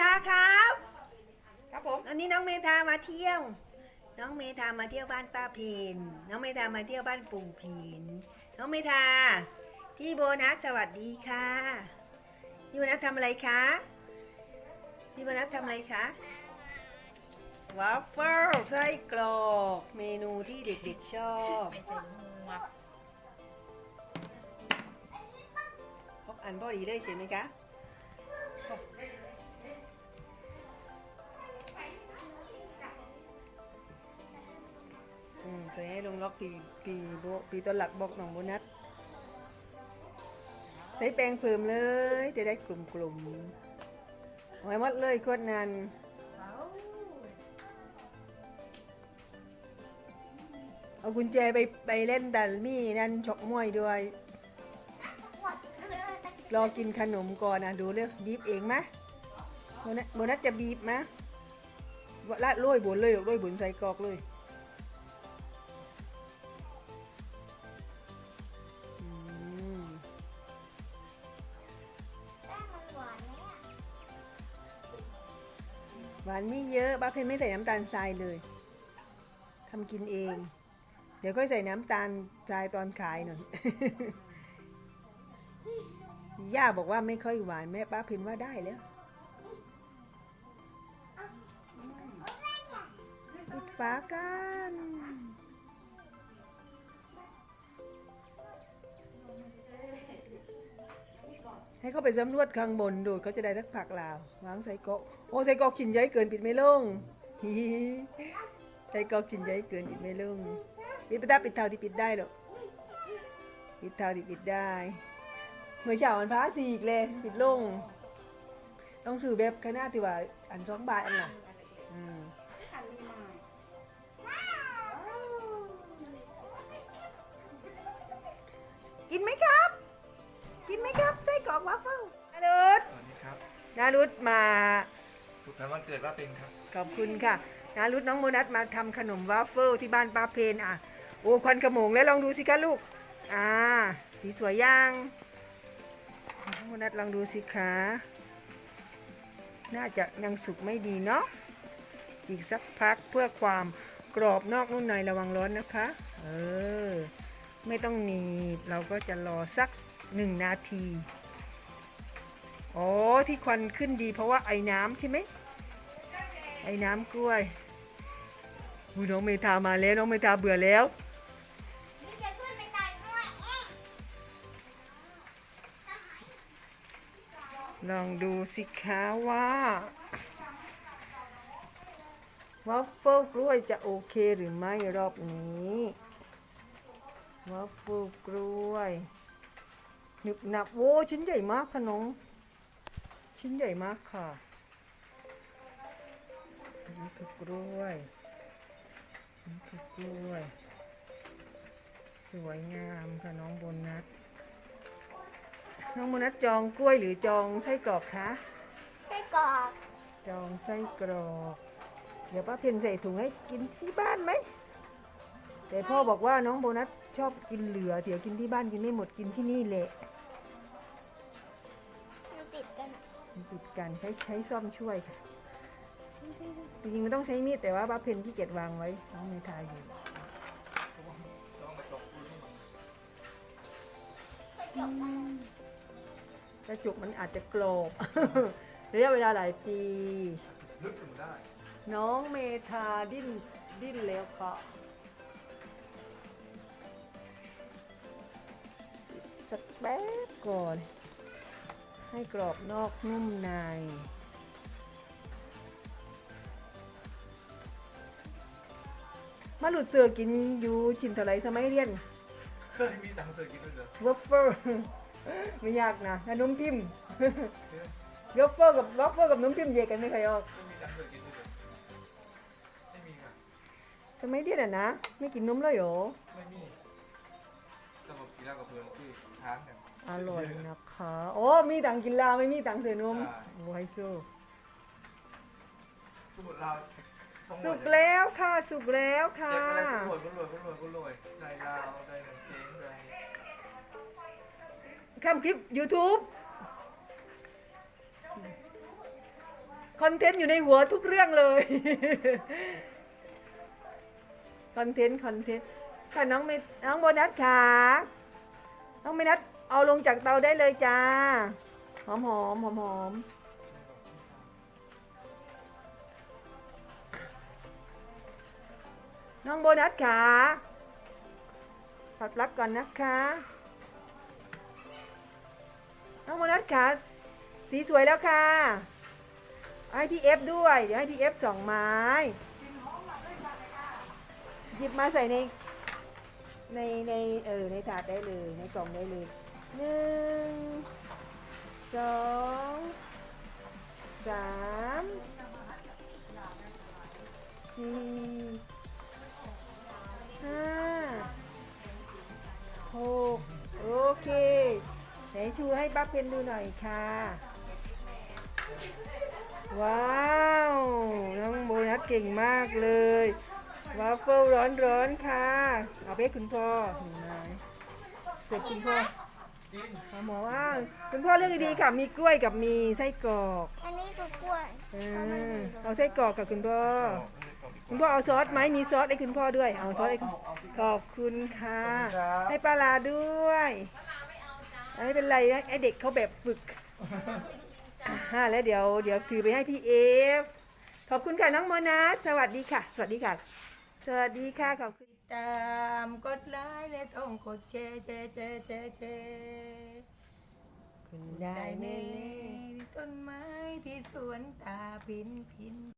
ธาครับ ครับผมวันนี้น้องเมธามาเที่ยว น้องเมธามาเที่ยวบ้านป้าเพนน้องเมธามาเที่ยวบ้านปู่ผินน้องเมธา พี่โบนัสสวัสดีค่ะพี่โบนัสทำอะไรคะพี่โบนัสทำอะไรคะวาฟเฟิลไส้กรอกเมนูที่เด็กๆชอบไม่ใส่หมวกพกอันพอดีได้ใช่ไหมคะ ใส่ให้ลงล็อกปีปีโบปีตัวหลักบอกหนองโบนัสใส่แป้งเพิ่มเลย จะได้กลุ่มๆเอาไว้หมดเลยโคตรนานเอากุญแจไปไปเล่นดัลมี่นั่นชกมวยด้วย รอกินขนมก่อนนะดูเรื่องบีบเองไหมโบนัสโบนัสจะบีบไหมละโรยบนเลยโรยบนใส่กรอกเลย หวานไม่เยอะป้าเพนไม่ใส่น้ำตาลทรายเลยทำกินเอง เดี๋ยวค่อยใส่น้ำตาลทรายตอนขายหน่อยย่าบอกว่าไม่ค่อยหวานแม่ป้าพินว่าได้แล้วปิดฝากัน เขาไปสำรวจข้างบนดูเขาจะได้สักผักลาววางใส่กอกโอ้ใส่กอกชิ้นใหญ่เกินปิดไม่ลงฮิฮิใส่กอกชิ้นใหญ่เกินปิดไม่ลงปิดไปตปิดเท่าที่ปิดได้หรอกปิดเท่าที่ปิดได้เมื่อเช้ามันพาสีอีกเลยปิดลง ต้องซื้อแบบขนาดที่ว่าอันสองบาทอันน่ะอืม นารุตมาสุขสันต์วันเกิดว่าเป็นครับ ขอบคุณค่ะนารุตน้องโมนัสมาทำขนมวาฟเฟิลที่บ้านป้าเพนอะโอ้ควันขโมงแล้วลองดูสิคะลูกอ่าสีสวยย่างน้องโมนัสลองดูสิคะน่าจะยังสุกไม่ดีเนาะอีกสักพักเพื่อความกรอบนอกนุ่มในระวังร้อนนะคะ เออ ไม่ต้องหนีบเราก็จะรอสักหนึ่งนาที อ๋อที่ควันขึ้นดีเพราะว่าไอ้น้ำใช่ไหมไอ้น้ำกล้วยอุ๊ยน้องเมทามาแล้วน้องเมทาเบื่อแล้วลองดูสิคะว่าวัฟเฟิลกล้วยจะโอเคหรือไม่รอบนี้วัฟเฟิลกล้วยหนึบหนับโว้ชิ้นใหญ่มากค่ะน้อง ชิ้นใหญ่มากค่ะนี่คือกล้วยนี่คือกล้วย สวยงามค่ะน้องโบนัส น้องโมนัสจองกล้วยหรือจองไส้กรอกคะ ไส้กรอก จองไส้กรอก เดี๋ยวป้าเพนใส่ถุงให้กินที่บ้านไหม แต่พ่อบอกว่าน้องโบนัสชอบกินเหลือ เดี๋ยวกินที่บ้านกินไม่หมดกินที่นี่แหละ กันอะมันติดกันใช้ใช้ซ่อมช่วยค่ะ จริงๆมันต้องใช้มีดแต่ว่าป้าเพนที่เก็บวางไว้น้องเมทาอยู่ต้องไปตกกระจุกมันอาจจะกรอบระยะเวลาหลายปี ลึกถึงได้ น้องเมธาดิ้นดิ้นแล้วค่ะสักแป๊บก่อน ให้กรอบนอกนุ่มใน มาหลุดเสือกินอยู่ชินเทาไรสมัยเรียน เคยมีตังค์เสือกินด้วยเหรอวอฟเฟิลไม่ยากนะขนมพิมพ์วอฟเฟิลกับวอฟเฟิลกับนมพิมพ์แยกกันไม่เคยออกไม่มีตังค์เสือกินด้วยเหรอไม่มีค่ะสมัยเรียนอะนะ ไม่กินนมเลยเหรอไม่มี แต่ผมกินเหล้ากับเพื่อนที่ค้างกัน อร่อยนะคะ โอ้มีตังค์กินลาไม่มีตังค์เสือนมใช่โอ้ยสู้สมุดเราต้องสุกแล้วค่ะ สุกแล้วค่ะเก็บอะไรก็รวยก็รวยก็รวยก็รวยได้ลาวได้เงินเจ๊งได้ข้ามคลิป YouTube คอนเทนต์อยู่ในหัวทุกเรื่องเลย คอนเทนต์ คอนเทนต์ ค่ะน้องเมน้องโบนัสค่ะ น้องเมนัสเอาลงจากเตาได้เลยจ้า หอมหอมหอมหอมน้องโบนัสค่ะถอดปลั๊กก่อนนะคะ น้องโบนัสค่ะสีสวยแล้วค่ะให้พี่เอฟด้วย เดี๋ยวให้พี่เอฟสองไม้ หยิบมาใส่ใน ในในเออในถาดได้เลย ในกล่องได้เลยหนึ่งสองสามสี่ห้าหกโอเค ไหนชูให้ป้าเพนดูหน่อยค่ะ ว้าว น้องโบนัสเก่งมากเลย วาฟเฟิลร้อนร้อนๆค่ะ เอาไปให้คุณพ่อหนึ่งไม้เสร็จคุณพ่อหาหมอว่า คุณพ่อเลือกดีๆค่ะ มีกล้วยกับมีไส้กรอกอันนี้คือกล้วยเออเอาไส้กรอกกับคุณพ่อ คุณพ่อเอาซอสไหมมีซอสให้คุณพ่อด้วย เอาซอสให้คุณขอบคุณค่ะ ให้ปลาลาด้วยไม่เป็นไรนะไอเด็กเขาแบบฝึกอ่าแล้วเดี๋ยวเดี๋ยวถือไปให้พี่เอฟ ขอบคุณค่ะน้องโมนัสสวัสดีค่ะ สวัสดีค่ะ สวัสดีค่ะขอบคุณตามกดไลค์และต้องกดแชร์แชร์แชร์แชร์แชร์คุณได้แม่เล่ต้นไม้ที่สวนตาพินพิน